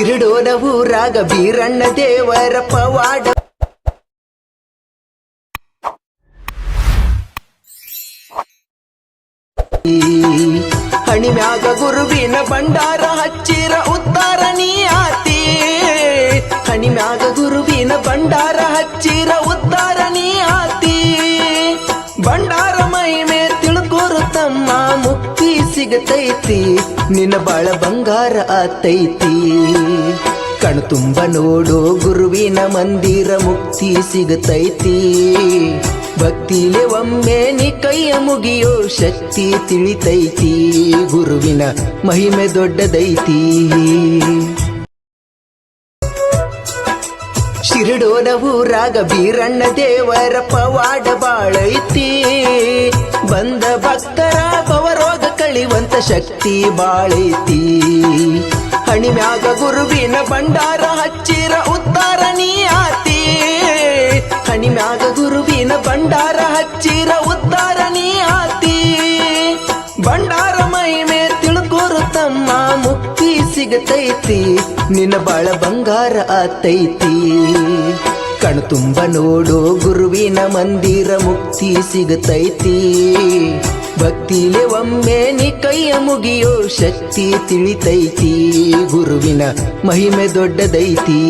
ಶಿರಡೋನ ರಾಗ ಬೀರಣ್ಣ ದೇವರ ಪವಾಡ ಹಣಿಮ್ಯಾಗ ಗುರುವಿನ ಭಂಡಾರ ಹಚ್ಚಿರ ಉತ್ತಾರ ನೀ ಆತಿ. ಹಣಿಮ್ಯಾಗ ಗುರುವಿನ ಭಂಡಾರ ಹಚ್ಚಿರ ಉದ್ದಾರ ನೀ ಆತಿ. ಭಂಡಾರ ಮಹಿಮೆ ತಿಳ್ಕೊರು ತಮ್ಮ ಮುಕ್ತಿ ಸಿಗತೈತಿ. ನಿನ್ನ ಬಾಳ ಬಂಗಾರ ಆತೈತಿ. ಕಣ್ ತುಂಬ ನೋಡೋ, ಗುರುವಿನ ಮಂದಿರ ಮುಕ್ತಿ ಸಿಗತೈತಿ. ಭಕ್ತಿಲೆ ಒಮ್ಮೆ ನೀ ಕೈಯ ಮುಗಿಯೋ ಶಕ್ತಿ ತಿಳಿತೈತಿ. ಗುರುವಿನ ಮಹಿಮೆ ದೊಡ್ಡದೈತಿ. ಶಿರಡೋನ ಊರಾಗ ಬೀರಣ್ಣ ದೇವರ ಪವಾಡ ಬಾಳೈತಿ. ಬಂದ ಭಕ್ತರ ಪವರೋಗ ಕಳಿವಂತ ಶಕ್ತಿ ಬಾಳೈತಿ. ಹಣಿಮ್ಯಾಗ ಗುರುವಿನ ಭಂಡಾರ ಹಚ್ಚಿರ ಉತ್ತಾರ ನೀ ಆತಿ. ಹಣಿಮ್ಯಾಗ ಗುರುವಿನ ಭಂಡಾರ ಹಚ್ಚಿರ ಉದ್ದಾರ ನೀ ಆತಿ. ಭಂಡಾರ ಮಹಿಮೆ ತಿಳ್ಕೊರು ತಮ್ಮ, ಮುಕ್ತಿ ಸಿಗತೈತಿ, ನಿನ್ನ ಬಾಳ ಬಂಗಾರ ಆತೈತಿ. ಕಣ್ ತುಂಬ ನೋಡೋ ಗುರುವಿನ ಮಂದಿರ ಮುಕ್ತಿ ಸಿಗತೈತಿ. ಭಕ್ತಿಲೆ ಒಮ್ಮೆ ನಿ ಕೈಯ ಮುಗಿಯೋ ಶಕ್ತಿ ತಿಳಿತೈತಿ ಗುರುವಿನ ಮಹಿಮೆ ದೊಡ್ಡದೈತಿ.